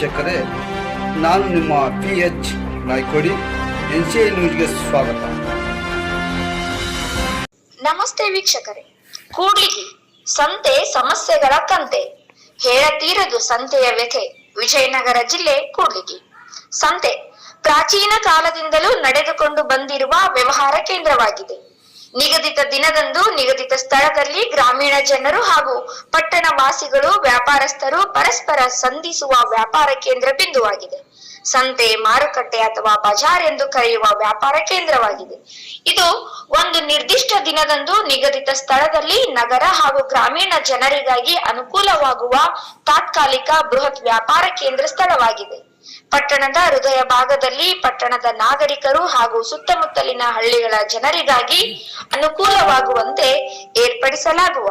ವೀಕ್ಷಕರೇ, ನಾನು ನಿಮ್ಮ P H Naikodi, N C I ನ್ಯೂಸ್ಗೆ ಸ್ವಾಗತ. ನಮಸ್ತೆ ವೀಕ್ಷಕರೇ. ಕೂಡ್ಲಿಗಿ, ಸಂತೆ ಸಮಸ್ಯೆಗಳ ಕಂತೆ. ಹೇಳತೀರದು ಸಂತೆಯ ವ್ಯಥೆ ವಿಜಯನಗರ ಜಿಲ್ಲೆ ಕೂಡ್ಲಿಗಿ. ಸಂತೆ, ಪ್ರಾಚೀನ ಕಾಲದಿಂದಲೂ ನಡೆದುಕೊಂಡು ಬಂದಿರುವ ವ್ಯವಹಾರ ಕೇಂದ್ರವಾಗಿದೆ. ನಿಗದಿತ ದಿನದಂದು ನಿಗದಿತ ಸ್ಥಳದಲ್ಲಿ ಗ್ರಾಮೀಣ ಜನರು ಹಾಗೂ ಪಟ್ಟಣ ವಾಸಿಗಳು ವ್ಯಾಪಾರಸ್ಥರು ಪರಸ್ಪರ ಸಂಧಿಸುವ ವ್ಯಾಪಾರ ಕೇಂದ್ರ ಬಿಂದುವಾಗಿದೆ. ಸಂತೆ, ಮಾರುಕಟ್ಟೆ ಅಥವಾ ಬಜಾರ್ ಎಂದು ಕರೆಯುವ ವ್ಯಾಪಾರ ಕೇಂದ್ರವಾಗಿದೆ. ಇದು ಒಂದು ನಿರ್ದಿಷ್ಟ ದಿನದಂದು ನಿಗದಿತ ಸ್ಥಳದಲ್ಲಿ ನಗರ ಹಾಗೂ ಗ್ರಾಮೀಣ ಜನರಿಗಾಗಿ ಅನುಕೂಲವಾಗುವ ತಾತ್ಕಾಲಿಕ ಬೃಹತ್ ವ್ಯಾಪಾರ ಕೇಂದ್ರ ಸ್ಥಳವಾಗಿದೆ. ಪಟ್ಟಣದ ಹೃದಯ ಭಾಗದಲ್ಲಿ ಪಟ್ಟಣದ ನಾಗರಿಕರು ಹಾಗೂ ಸುತ್ತಮುತ್ತಲಿನ ಹಳ್ಳಿಗಳ ಜನರಿಗಾಗಿ ಅನುಕೂಲವಾಗುವಂತೆ ಏರ್ಪಡಿಸಲಾಗುವ.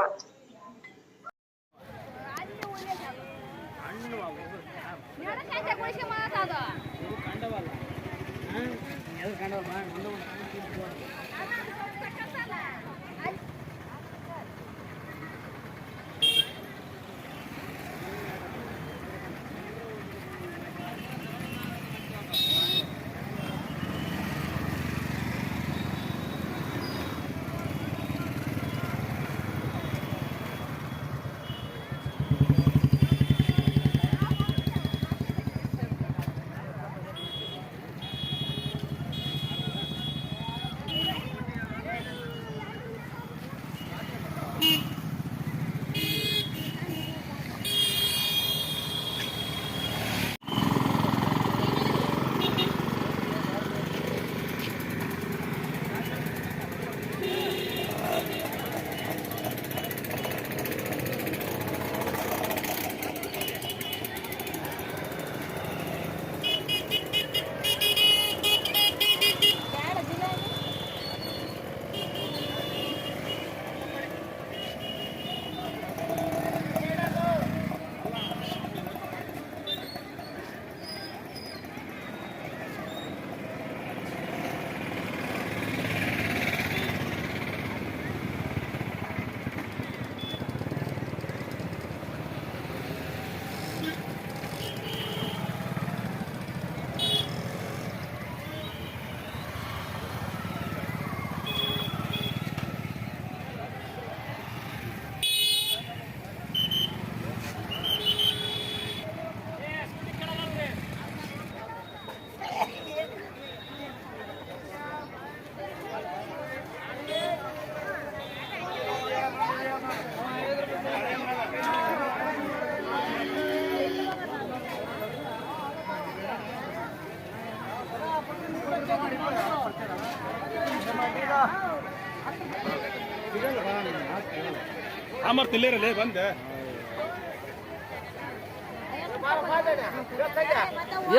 ಅಮರ್ ತಿಲ್ಲಿರಲಿ ಬಂದೆ.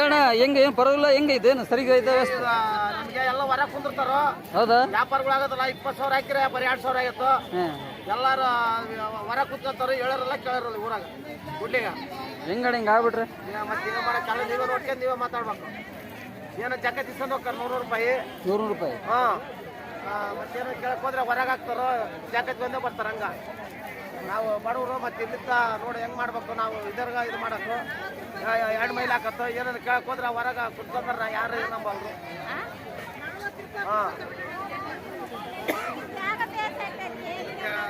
ಏನ ಹೆಂಗ ಏನು ಪರವಾಗಿಲ್ಲ ಹೆಂಗ ಇದೇನು ಸರಿ ಇದೆ ನಮ್ಗೆ ಎಲ್ಲ ಹೊರ ಕುಂದಿರ್ತಾರೋ? ಹೌದಾ? ವ್ಯಾಪಾರಗಳಾಗದಲ್ಲ ಇಪ್ಪತ್ತು ಸಾವಿರ ಹಾಕಿರ ಬರೀ ಎರಡು ಸಾವಿರ ಆಗಿತ್ತು. ಎಲ್ಲಾರು ಹೊರ ಕುತ್ಕೊಂತಾರ ಹೇಳೋರಲ್ಲ ಕೇಳೋರಲ್ಲ ಊರಾಗ ಗುಡ್ಲಿಗ. ಹೆಂಗಡ ಹಿಂಗೆ ಆಗ್ಬಿಟ್ರೆ? ಮತ್ತೆ ಈಗ ಮಾಡಕ್ಕೆ ನೀವೇ ನೋಡ್ಕೊಂಡು ನೀವೇ ಮಾತಾಡ್ಬೇಕು. ಏನೋ ಜಕ್ಕ ಹೋಗ್ತಾರೆ ನೂರು ರೂಪಾಯಿ. ನೂರು ನೂರು ರೂಪಾಯಿ? ಹಾಂ. ಮತ್ತೇನೋ ಕೇಳಕ್ ಹೋದ್ರೆ ಹೊರಗೆ ಹಾಕ್ತಾರೋ ಜಾಕೆಟ್ ಬಂದೇ ಬರ್ತಾರೆ ಹಂಗ. ನಾವು ಬಡವರು ಮತ್ತೆ ಇಲ್ಲಿಂದ ನೋಡಿ ಹೆಂಗ್ ಮಾಡ್ಬೇಕು ನಾವು ಇದರ್ಗ ಇದು ಮಾಡಕ್ಕು ಎರಡು ಮೈಲ್ ಹಾಕತ್ತೋ ಏನಾದ್ರು ಕೇಳಕ್ ಹೋದ್ರೆ ಹೊರಗೆ ಕುತ್ಕೊಂಡ್ರೆ ಯಾರು ನಂಬಲ್ರು. ಹಾಂ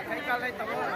ಕೈ ಕಾಲ ಐತವ ಎಲ್ಲ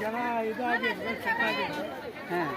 ಜನ ಇದಾಗಿ ಹಾಂ